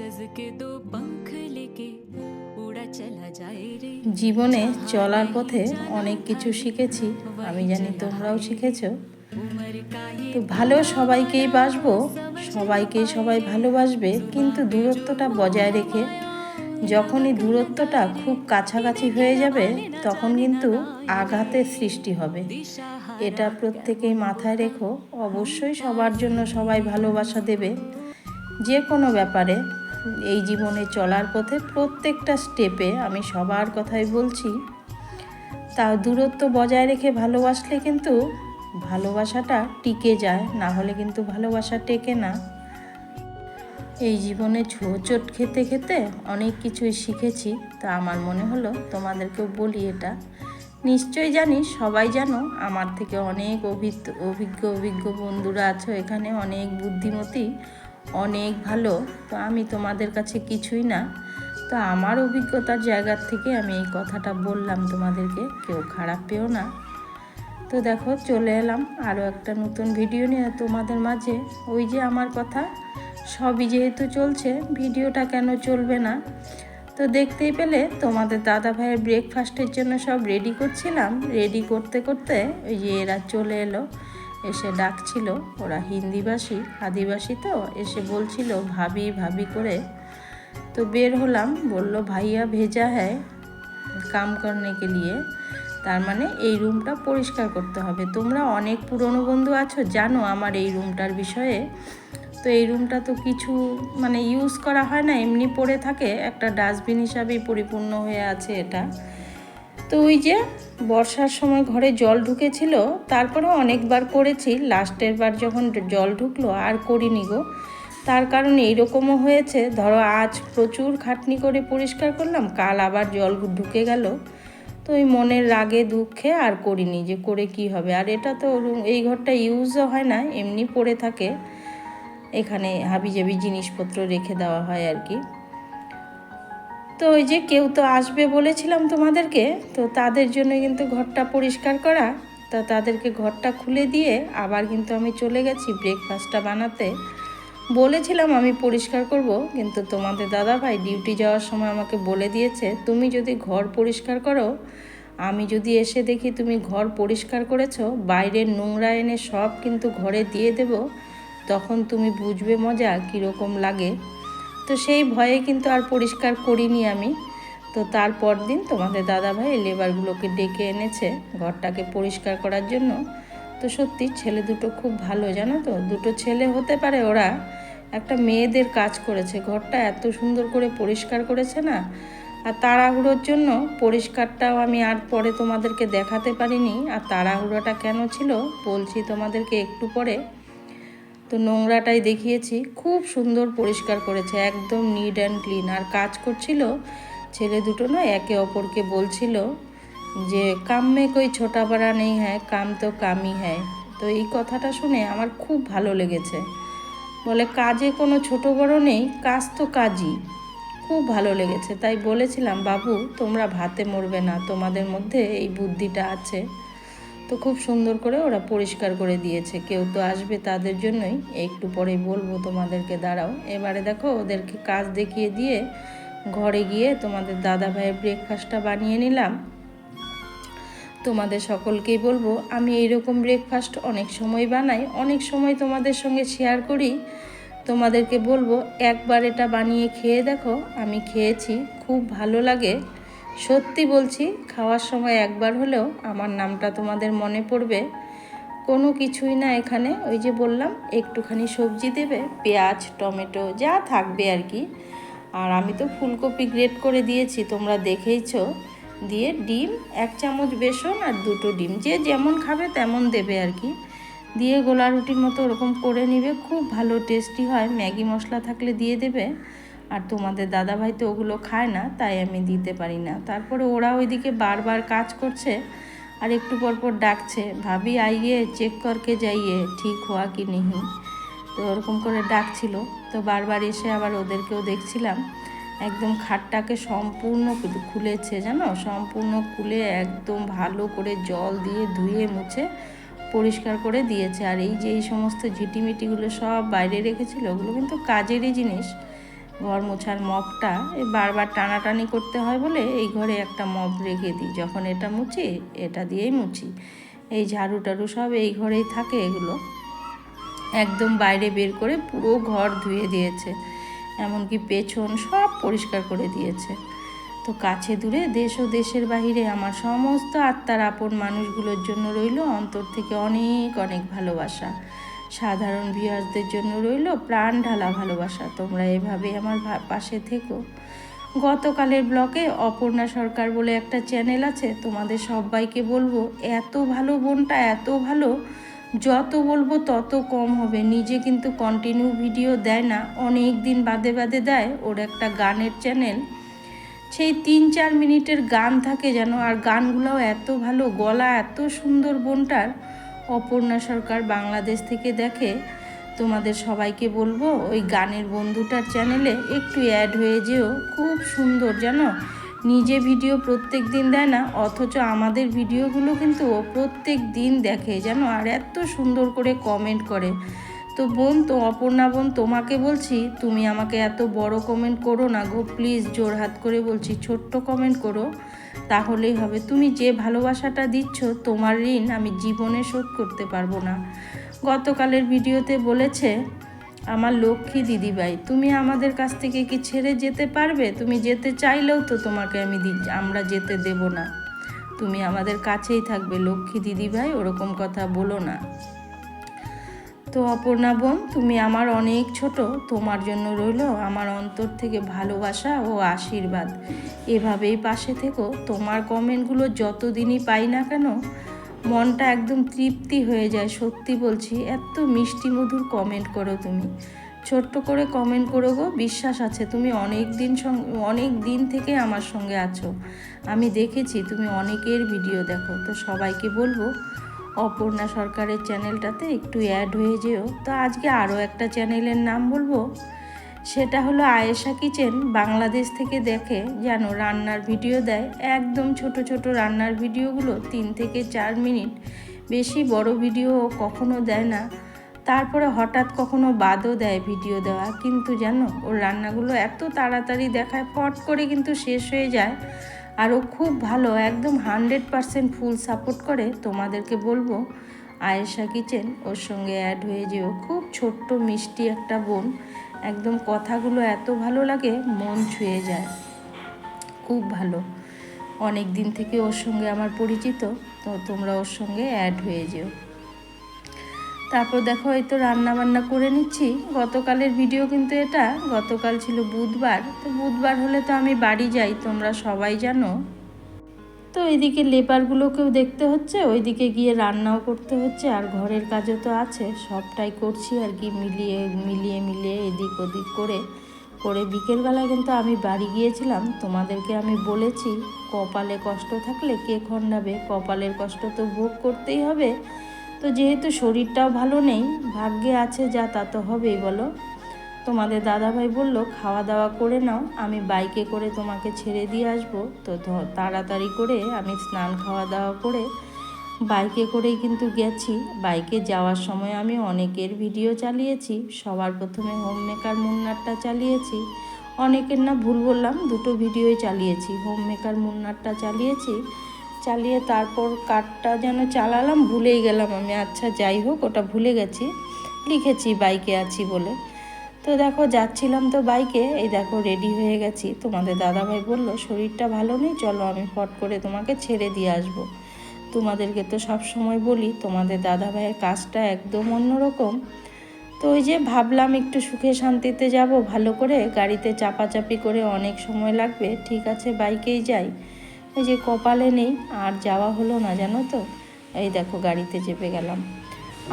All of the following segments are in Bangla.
कागज के दो पंख लेके उड़ा चला जाए रे জীবনে চলার পথে অনেক কিছু শিখেছি আমি জানি তোমরাও শিখেছো उम्र का ये তো ভালো সবাইকেই বাসবো সবাইকেই সবাই ভালোবাসবে কিন্তু দূরত্বটা বজায় রেখে যখনই দূরত্বটা খুব কাছাকাছি হয়ে যাবে তখন কিন্তু আঘাতের সৃষ্টি হবে दिशा এটা প্রত্যেকেই মাথায় রেখো অবশ্যই সবার জন্য সবাই ভালোবাসা দেবে যে কোনো ব্যাপারে এই জীবনে চলার পথে প্রত্যেকটা স্টেপে আমি সবার কথাই বলছি। তা দূরত্ব বজায় রেখে ভালোবাসলে কিন্তু ভালোবাসাটা টিকে যায়, না হলে কিন্তু ভালোবাসা টেকে না। এই জীবনে ছোচট খেতে খেতে অনেক কিছুই শিখেছি, তা আমার মনে হলো তোমাদেরকেও বলি এটা। নিশ্চয়ই জানি সবাই জানো আমার থেকে অনেক অভিজ্ঞ অভিজ্ঞ বন্ধুরা আছো, এখানে অনেক বুদ্ধিমতী অনেক ভালো, তো আমি তোমাদের কাছে কিছুই না। তো আমার অভিজ্ঞতার জায়গার থেকে আমি এই কথাটা বললাম তোমাদেরকে, কেউ খারাপ পেও না। তো দেখো, চলে এলাম আরও একটা নতুন ভিডিও নিয়ে তোমাদের মাঝে। ওই যে আমার কথা, সবই যেহেতু চলছে, ভিডিওটা কেন চলবে না? তো দেখতেই পেলে তোমাদের দাদা ভাইয়ের ব্রেকফাস্টের জন্য সব রেডি করছিলাম। রেডি করতে করতে ওই যে এরা চলে এলো। এসে ডাকছিল। ওরা হিন্দিভাষী, আদিবাসী তো, এসে বলছিল, ভাবি ভাবি করে। তো বের হলাম, বলল, ভাইয়া ভেজা হ্যায় কাম করনে কে লিয়ে। তার মানে এই রুমটা পরিষ্কার করতে হবে। তোমরা অনেক পুরনো বন্ধু আছো, জানো আমার এই রুমটার বিষয়ে। তো এই রুমটা তো কিছু মানে ইউজ করা হয় না, এমনি পড়ে থাকে। একটা ডাস্টবিন হিসাবেই পরিপূর্ণ হয়ে আছে এটা। তো ওই যে বর্ষার সময় ঘরে জল ঢুকেছিল তারপরে অনেকবার করেছি। লাস্টের বার যখন জল ঢুকলো, আর করিনি গো। তার কারণ এইরকমও হয়েছে, ধরো আজ প্রচুর খাটনি করে পরিষ্কার করলাম, কাল আবার জল ঢুকে গেল। তো ওই মনের রাগে, দুঃখে আর করিনি যে করে কি হবে। আর এটা তো এই ঘরটা ইউজও হয় না, এমনি পড়ে থাকে। এখানে হাবিজাবি জিনিসপত্র রেখে দেওয়া হয় আর কি। তো ওই যে কেউ তো আসবে বলেছিলাম তোমাদেরকে, তো তাদের জন্য কিন্তু ঘরটা পরিষ্কার করা। তা তাদেরকে ঘরটা খুলে দিয়ে আবার কিন্তু আমি চলে গেছি ব্রেকফাস্টটা বানাতে। বলেছিলাম আমি পরিষ্কার করব, কিন্তু তোমাদের দাদা ভাই ডিউটি যাওয়ার সময় আমাকে বলে দিয়েছে, তুমি যদি ঘর পরিষ্কার করো, আমি যদি এসে দেখি তুমি ঘর পরিষ্কার করেছ বাইরের নোংরা এনে সব কিন্তু ঘরে দিয়ে দেব, তখন তুমি বুঝবে মজা কীরকম লাগে। তো সেই ভয়ে কিন্তু আর পরিষ্কার করিনি আমি। তো তারপর দিন তোমাদের দাদাভাই লেবারগুলোকে ডেকে এনেছে ঘরটাকে পরিষ্কার করার জন্য। তো সত্যি ছেলে দুটো খুব ভালো, জানো তো? দুটো ছেলে হতে পারে ওরা একটা মেয়েদের কাজ করেছে, ঘরটা এত সুন্দর করে পরিষ্কার করেছে না? আর তাড়াহুড়োর জন্য পরিষ্কারটাও আমি আর পরে তোমাদেরকে দেখাতে পারিনি। আর তাড়াহুড়োটা কেন ছিল বলছি তোমাদেরকে একটু পরে। তো নোংরাটাই দেখিয়েছি। খুব সুন্দর পরিষ্কার করেছে, একদম নিট অ্যান্ড ক্লিন আর কাজ করছিল, ছেলে দুটো না একে অপরকে বলছিল যে কাম মে কই ছোটা বড়া নেই হ্যাঁ কাম তো কামই হ্যায়। তো এই কথাটা শুনে আমার খুব ভালো লেগেছে। বলে, কাজে কোনো ছোট বড় নেই, কাজ তো কাজই। খুব ভালো লেগেছে। তাই বলেছিলাম, বাবু, তোমরা ভাতে মরবে না, তোমাদের মধ্যে এই বুদ্ধিটা আছে। তো খুব সুন্দর করে ওরা পরিষ্কার করে দিয়েছে। কেউ তো আসবে তাদের জন্যই। একটু পরে বলব তোমাদেরকে, দাঁড়াও। এবারে দেখো, ওদেরকে কাজ দেখিয়ে দিয়ে ঘরে গিয়ে তোমাদের দাদা ভাইয়ের ব্রেকফাস্টটা বানিয়ে নিলাম। তোমাদের সকলকেই বলব, আমি এইরকম ব্রেকফাস্ট অনেক সময় বানাই, অনেক সময় তোমাদের সঙ্গে শেয়ার করি। তোমাদেরকে বলব, একবার এটা বানিয়ে খেয়ে দেখো, আমি খেয়েছি, খুব ভালো লাগে। সত্যি বলছি, খাওয়ার সময় একবার হলেও আমার নামটা তোমাদের মনে পড়বে। কোনো কিছুই না এখানে, ওই যে বললাম, একটুখানি সবজি দেবে, পেঁয়াজ, টমেটো, যা থাকবে আর কি। আর আমি তো ফুলকপি গ্রেট করে দিয়েছি, তোমরা দেখেইছো। দিয়ে ডিম, এক চামচ বেসন আর দুটো ডিম, যে যেমন খাবে তেমন দেবে আর কি। দিয়ে গোলা রুটির মতো ওরকম করে নিবে, খুব ভালো টেস্টি হয়। ম্যাগি মশলা থাকলে দিয়ে দেবে। আর তোমাদের দাদাভাই তো ওগুলো খায় না, তাই আমি দিতে পারি না। তারপরে ওরা ওইদিকে বারবার কাজ করছে আর একটু পর পর ডাকছে, ভাবি, আইয়ে চেক করকে যাইয়ে, ঠিক হওয়া কি নেহি? তো ওরকম করে ডাকছিল। তো বারবার এসে আবার ওদেরকেও দেখছিলাম, একদম খাটটাকে সম্পূর্ণ খুলেছে জানো? সম্পূর্ণ খুলে একদম ভালো করে জল দিয়ে ধুয়ে মুছে পরিষ্কার করে দিয়েছে। আর এই যে এই সমস্ত ঝিটিমিটিগুলো সব বাইরে রেখেছিল, ওগুলো কিন্তু কাজেরই জিনিস। ঘর মোছার মপটা বারবার টানাটানি করতে হয় বলে এই ঘরে একটা মপ রেখে দিই। যখন এটা মুছি, এটা দিয়েই মুছি। এই ঝাড়ু টাড়ু সব এই ঘরেই থাকে এগুলো। একদম বাইরে বের করে পুরো ঘর ধুয়ে দিয়েছে। এমনকি পেছন সব পরিষ্কার করে দিয়েছে। তো কাছে দূরে দেশ ও দেশের বাহিরে আমার সমস্ত আত্মার আপন মানুষগুলোর জন্য রইল অন্তর থেকে অনেক অনেক ভালোবাসা। সাধারণ ভিউয়ার্সদের জন্য রইল প্রাণ ঢালা ভালোবাসা। তোমরা এভাবে আমার পাশে থেকো। গতকালের ব্লকে অপর্ণা সরকার বলে একটা চ্যানেল আছে, তোমাদের সবাইকে বলব, এত ভালো বোনটা, এত ভালো, যত বলব তত কম হবে। নিজে কিন্তু কন্টিনিউ ভিডিও দেয় না, অনেক দিন বাদে বাদে দেয় ওর একটা গানের চ্যানেল সেই তিন চার মিনিটের গান থাকে যেন, আর গানগুলোও এত ভালো, গলা এত সুন্দর বোনটার। অপর্ণা সরকার বাংলাদেশ থেকে দেখে, তোমাদের সবাইকে বলব, ওই গানের বন্ধুটার চ্যানেলে একটু অ্যাড হয়ে যেও। খুব সুন্দর, জানো? নিজে ভিডিও প্রত্যেক দিন দেয় না, অথচ আমাদের ভিডিওগুলো কিন্তু ও প্রত্যেক দিন দেখে, জানো? আর এত সুন্দর করে কমেন্ট করে। তো বোন, তো অপর্ণা বোন, তোমাকে বলছি, তুমি আমাকে এত বড় কমেন্ট করো না গো প্লিজ জোর হাত করে বলছি, ছোট্ট কমেন্ট করো। তাহলেই হবে। তুমি যে ভালোবাসাটা দিচ্ছ, তোমার ঋণ আমি জীবনে শোধ করতে পারব না। গতকালের ভিডিওতে বলেছে, আমার লক্ষ্মী দিদিভাই, তুমি আমাদের কাছ থেকে কি ছেড়ে যেতে পারবে? তুমি যেতে চাইলেও তো তোমাকে আমি দি- আমরা যেতে দেব না। তুমি আমাদের কাছেই থাকবে, লক্ষ্মী দিদিভাই, ওরকম কথা বলো না। তো অপর্ণা বোন, তুমি আমার অনেক ছোট। তোমার জন্য রইল আমার অন্তর থেকে ভালোবাসা ও আশীর্বাদ। এভাবেই পাশে থেকো। তোমার কমেন্টগুলো যতদিনই পাই না কেন, মনটা একদম তৃপ্তি হয়ে যায়। সত্যি বলছি, এত মিষ্টি মধুর কমেন্ট করো তুমি। ছোট্ট করে কমেন্ট করো গো, বিশ্বাস আছে, তুমি অনেক দিন অনেক দিন থেকে আমার সঙ্গে আছো। আমি দেখেছি, তুমি অনেকের ভিডিও দেখো। তো সবাইকে বলব অপর্ণা সরকারের চ্যানেলটাতে একটু অ্যাড হয়ে যেও। তো আজকে আরও একটা চ্যানেলের নাম বলব। সেটা হলো আয়েশা কিচেন। বাংলাদেশ থেকে দেখে যেন রান্নার ভিডিও দেয়। একদম ছোট ছোট রান্নার ভিডিওগুলো তিন থেকে চার মিনিট। বেশি বড় ভিডিও কখনো দেয় না। তারপরে হঠাৎ কখনো বাদও দেয় ভিডিও দেওয়া। কিন্তু জানো, ওর রান্নাগুলো এত তাড়াতাড়ি দেখায়, ফট করে কিন্তু শেষ হয়ে যায়। আর ও খুব ভালো, একদম হান্ড্রেড পারসেন্ট ফুল সাপোর্ট করে। তোমাদেরকে বলব, আয়েশা কিচেন, ওর সঙ্গে অ্যাড হয়ে যেও। খুব ছোট্ট, মিষ্টি একটা বোন। একদম কথাগুলো এত ভালো লাগে, মন ছুঁয়ে যায়। খুব ভালো। অনেক দিন থেকে ওর সঙ্গে আমার পরিচিত, তো তোমরা ওর সঙ্গে অ্যাড হয়ে যেও। তারপর দেখো এই তো রান্না বান্না করে নিচ্ছি। গতকালের ভিডিও কিন্তু এটা, গতকাল ছিল বুধবার। তো বুধবার হলে তো আমি বাড়ি যাই, তোমরা সবাই জানো। তো এদিকে লেবারগুলোকেও দেখতে হচ্ছে, ওইদিকে গিয়ে রান্নাও করতে হচ্ছে, আর ঘরের কাজও তো আছে। সবটাই করছি আর কি, মিলিয়ে মিলিয়ে মিলিয়ে এদিক ওদিক করে। করে বিকেলবেলা কিন্তু আমি বাড়ি গিয়েছিলাম, তোমাদেরকে আমি বলেছি, কপালে কষ্ট থাকলে কে খণ্ডাবে? কপালের কষ্ট তো ভোগ করতেই হবে। তো যেহেতু শরীরটাও ভালো নেই, ভাগ্যে আছে যা তা তো হবেই, বলো। তোমাদের দাদাভাই বলল খাওয়া দাওয়া করে নাও, আমি বাইকে করে তোমাকে ছেড়ে দিয়ে আসব। তো তাড়াতাড়ি করে আমি স্নান খাওয়া দাওয়া করে বাইকে করেই কিন্তু গেছি। বাইকে যাওয়ার সময় আমি অনেকের ভিডিও চালিয়েছি, সবার প্রথমে হোম মেকার মুন্নারটা চালিয়েছি। অনেকের না ভুল বললাম, দুটো ভিডিওই চালিয়েছি। হোম মেকার মুন্নারটা চালিয়েছি চালিয়ে তারপর কারটা যেন চালালাম, ভুলেই গেলাম আমি। আচ্ছা যাই হোক, ওটা ভুলে গেছি। লিখেছি, বাইকে আছি বলে। তো দেখো, যাচ্ছিলাম তো বাইকে। এই দেখো রেডি হয়ে গেছি। তোমাদের দাদাভাই বলল, শরীরটা ভালো নেই? চলো, আমি ফট করে তোমাকে ছেড়ে দিয়ে আসব। তোমাদেরকে তো সব সময় বলি, তোমাদের দাদাভাইয়ের কাজটা একদম অন্যরকম। তো ওই যে ভাবলাম, একটু সুখে শান্তিতে যাব, ভালো করে। গাড়িতে চাপাচাপি করে অনেক সময় লাগবে। ঠিক আছে, বাইকেই যাই। এই যে কপালে নেই, আর যাওয়া হলো না, জানো তো? এই দেখো, গাড়িতে চেপে গেলাম।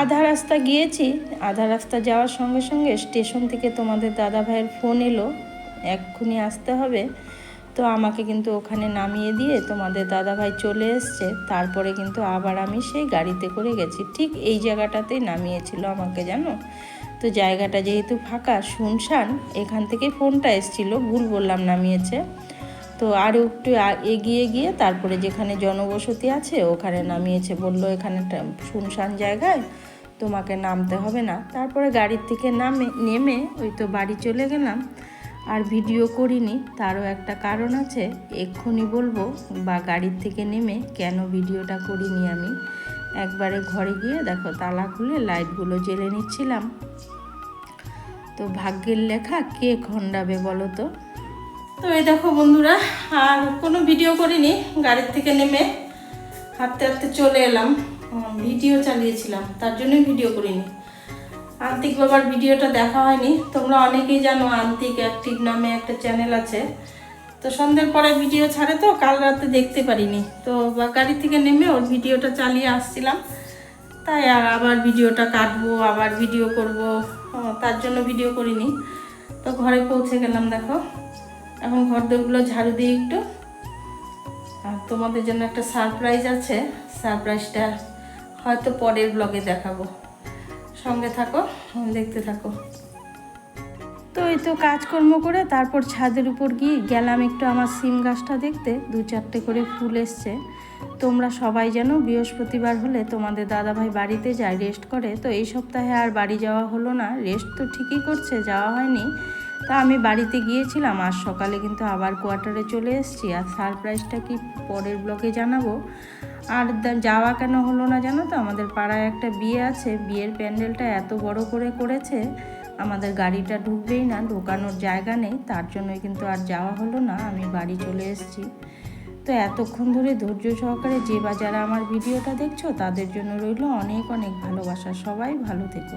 আধা রাস্তা গিয়েছি, আধা রাস্তা যাওয়ার সঙ্গে সঙ্গে স্টেশন থেকে তোমাদের দাদা ভাইয়ের ফোন এলো, এক্ষুনি আসতে হবে। তো আমাকে কিন্তু ওখানে নামিয়ে দিয়ে তোমাদের দাদা ভাই চলে এসছে, তারপরে কিন্তু আবার আমি সেই গাড়িতে করে গেছি। ঠিক এই জায়গাটাতেই নামিয়েছিল আমাকে, জানো? তো জায়গাটা যেহেতু ফাঁকা, শুনশান, এখান থেকে ফোনটা এসছিল, ভুল বললাম, নামিয়েছে। তো আরও একটু এগিয়ে গিয়ে তারপরে যেখানে জনবসতি আছে, ওখানে নামিয়েছে, বলল এখানে শুনশান জায়গায়, তোমাকে নামতে হবে না। তারপরে গাড়ির থেকে নামে, নেমে ওই তো বাড়ি চলে গেলাম। আর ভিডিও করিনি, তারও একটা কারণ আছে, এক্ষুনি বলব, বা গাড়ির থেকে নেমে কেন ভিডিওটা করিনি আমি। একবারে ঘরে গিয়ে দেখো, তালা খুলে লাইটগুলো জ্বেলে নিচ্ছিলাম। তো ভাগ্যের লেখা কে খণ্ডাবে বলো তো? তো এই দেখো বন্ধুরা, আর কোনো ভিডিও করিনি, গাড়ির থেকে নেমে হাঁটতে হাঁটতে চলে এলাম। ভিডিও চালিয়েছিলাম, তার জন্যই ভিডিও করিনি। আন্তিক বাবার ভিডিওটা দেখা হয়নি। তোমরা অনেকেই জানো আন্তিক অ্যাক্টিভ নামে একটা চ্যানেল আছে। তো সন্ধ্যের পরে ভিডিও ছাড়ে তো, কাল রাতে দেখতে পারিনি। তো গাড়ি থেকে নেমে ওর ভিডিওটা চালিয়ে আসছিলাম। তাই আর আবার ভিডিওটা কাটবো, আবার ভিডিও করব তার জন্য ভিডিও করিনি। তো ঘরে পৌঁছে গেলাম, দেখো। এখন ঘর দোরগুলো ঝাড়ু দিই একটু। আর তোমাদের জন্য একটা সারপ্রাইজ আছে। সারপ্রাইজটা হয়তো পরের ব্লগে দেখাবো। সঙ্গে থাকো, দেখতে থাকো। তো এই তো কাজকর্ম করে তারপর ছাদের উপর গিয়ে গেলাম একটু আমার সিম গাছটা দেখতে। দু চারটে করে ফুল এসছে। তোমরা সবাই যেন বৃহস্পতিবার হলে তোমাদের দাদাভাই বাড়িতে যায় রেস্ট করে। তো এই সপ্তাহে আর বাড়ি যাওয়া হলো না। রেস্ট তো ঠিকই করছে, যাওয়া হয়নি। তা আমি বাড়িতে গিয়েছিলাম, আজ সকালে কিন্তু আবার কোয়ার্টারে চলে এসেছি। আর সারপ্রাইজটা কি পরের ব্লকে জানাব? আর যাওয়া কেন হলো না জানো তো? আমাদের পাড়ায় একটা বিয়ে আছে, বিয়ের প্যান্ডেলটা এত বড় করে করেছে, আমাদের গাড়িটা ঢুকবেই না, ঢোকানোর জায়গা নেই, তার জন্যই কিন্তু আর যাওয়া হলো না, আমি বাড়ি চলে এসেছি। তো এতক্ষণ ধরে ধৈর্য সহকারে যে বা যারা আমার ভিডিওটা দেখছ, তাদের জন্য রইল অনেক অনেক ভালোবাসা। সবাই ভালো থেকো।